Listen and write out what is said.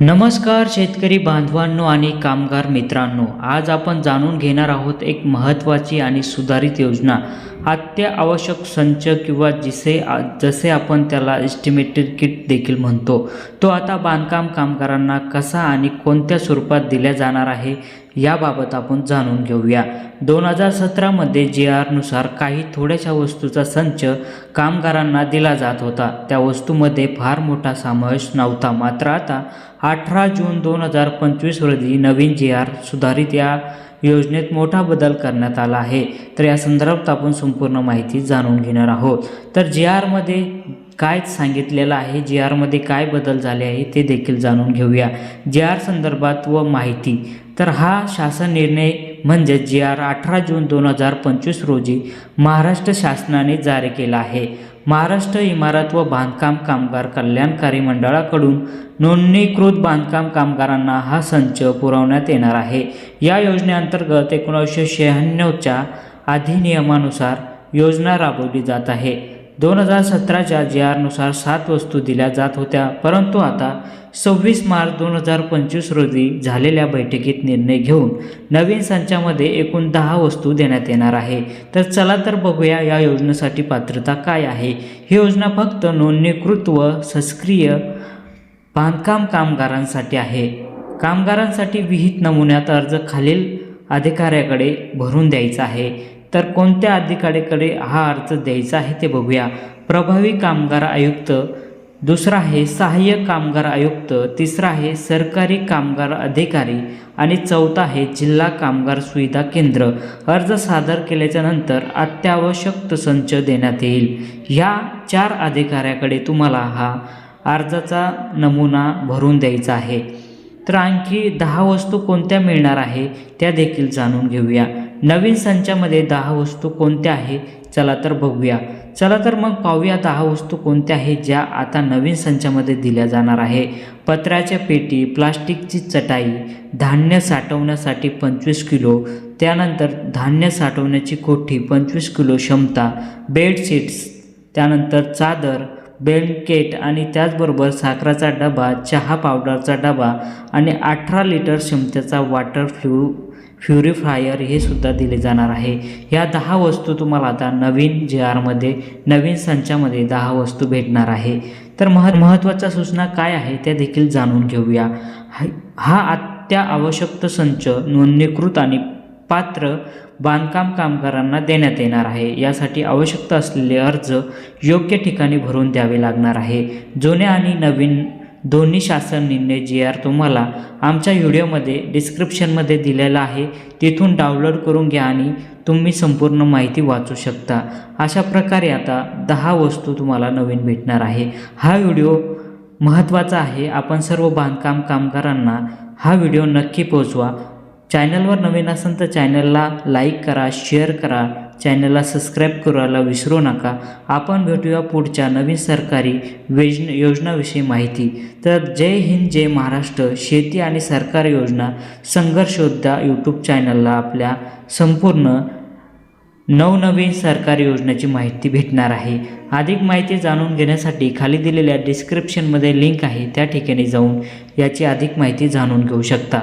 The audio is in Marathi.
नमस्कार शेतकरी बांधवांनो आणि कामगार मित्रांनो आज आपण जाणून घेणार आहोत एक महत्त्वाची आणि सुधारित योजना. अत्यावश्यक संच किंवा जिसे जसे आपण त्याला एस्टिमेटेड किट देखील म्हणतो तो आता बांधकाम कामगारांना कसा आणि कोणत्या स्वरूपात दिल्या जाणार आहे याबाबत आपण जाणून घेऊया. दोन हजार सतरामध्ये जे आरनुसार काही थोड्याशा वस्तूचा संच कामगारांना दिला जात होता. त्या वस्तूमध्ये फार मोठा समावेश नव्हता. मात्र आता अठरा जून दोन हजार पंचवीस रोजी नवीन जे आर सुधारित या योजनेत मोठा बदल करण्यात आला आहे. तर या संदर्भात आपण संपूर्ण माहिती जाणून घेणार आहोत. तर जे आरमध्ये काय सांगितलेलं आहे जे आरमध्ये काय बदल झाले आहे ते देखील जाणून घेऊया. जे आर संदर्भात व माहिती. तर हा शासन निर्णय म्हणजे जी आर अठरा जून दोन हजार पंचवीस रोजी महाराष्ट्र शासनाने जारी केला आहे. महाराष्ट्र इमारत व बांधकाम कामगार कल्याणकारी मंडळाकडून नोंदणीकृत बांधकाम कामगारांना हा संच पुरवण्यात येणार आहे. या योजनेअंतर्गत एकोणीसशे शहाण्णवच्या अधिनियमानुसार योजना राबवली जात आहे. दोन हजार सतराच्या जी आरनुसार सात वस्तू दिल्या जात होत्या. परंतु आता सव्वीस मार्च दोन हजार पंचवीस रोजी झालेल्या बैठकीत निर्णय घेऊन नवीन संचामध्ये एकूण दहा वस्तू देण्यात येणार आहे. तर चला तर बघूया या योजनेसाठी पात्रता काय आहे. ही योजना फक्त नोंदणीकृत व सक्रिय बांधकाम कामगारांसाठी आहे. कामगारांसाठी विहित नमुन्यात अर्ज खालील अधिकाऱ्याकडे भरून द्यायचा आहे. तर कोणत्या अधिकाऱ्याकडे हा अर्ज द्यायचा आहे ते बघूया. प्रभावी कामगार आयुक्त दुसरा आहे सहाय्यक कामगार आयुक्त तिसरा आहे सरकारी कामगार अधिकारी आणि चौथा आहे जिल्हा कामगार सुविधा केंद्र. अर्ज सादर केल्याच्यानंतर अत्यावश्यक संच देण्यात येईल. ह्या चार अधिकाऱ्याकडे तुम्हाला हा अर्जाचा नमुना भरून द्यायचा आहे. तर आणखी दहा वस्तू कोणत्या मिळणार आहे त्या देखील जाणून घेऊया. नवीन संचामध्ये दहा वस्तू कोणत्या आहे? चला तर बघूया. चला तर मग पाहूया दहा वस्तू कोणत्या आहेत ज्या आता नवीन संचामध्ये दिल्या जाणार आहे. पत्र्याच्या पेटी प्लास्टिकची चटाई धान्य साठवण्यासाठी पंचवीस किलो त्यानंतर धान्य साठवण्याची कोठी पंचवीस किलो क्षमता बेडशीट्स त्यानंतर चादर ब्लँकेट आणि त्याचबरोबर साखराचा डबा चहा पावडरचा डबा आणि अठरा लिटर क्षमतेचा वॉटर फ्लू फ्युरिफायर हे सुद्धा दिले जाणार आहे. या दहा वस्तू तुम्हाला आता नवीन जे आरमध्ये नवीन संचामध्ये दहा वस्तू भेटणार आहे. तर मह महत्त्वाच्या सूचना काय आहे त्या देखील जाणून घेऊया. हा- हा अत्यावश्यक संच नोंदणीकृत आणि पात्र बांधकाम कामगारांना देण्यात येणार आहे. यासाठी आवश्यकता असलेले अर्ज योग्य ठिकाणी भरून द्यावे लागणार आहे. जुन्या आणि नवीन दोन्ही शासन निर्णय जी आर तुम्हाला आमच्या व्हिडिओमध्ये डिस्क्रिप्शनमध्ये दिलेला आहे तिथून डाउनलोड करून घ्या आणि तुम्ही संपूर्ण माहिती वाचू शकता. अशा प्रकारे आता दहा वस्तू तुम्हाला नवीन भेटणार आहे. हा व्हिडिओ महत्त्वाचा आहे. आपण सर्व बांधकाम कामगारांना हा व्हिडिओ नक्की पोचवा चॅनलवर नवीन असेल तर चॅनलला लाईक करा शेअर करा चॅनलला सबस्क्राईब करायला विसरू नका. आपण भेटूया पुढच्या नवीन सरकारी वेज योजनाविषयी माहिती. तर जय हिंद जय महाराष्ट्र. शेती आणि सरकारी योजना संघर्षोद्धा यूट्यूब चॅनलला आपल्या संपूर्ण नवनवीन सरकारी योजनेची माहिती भेटणार आहे. अधिक माहिती जाणून घेण्यासाठी खाली दिलेल्या डिस्क्रिप्शनमध्ये लिंक आहे. त्या ठिकाणी जाऊन याची अधिक माहिती जाणून घेऊ शकता.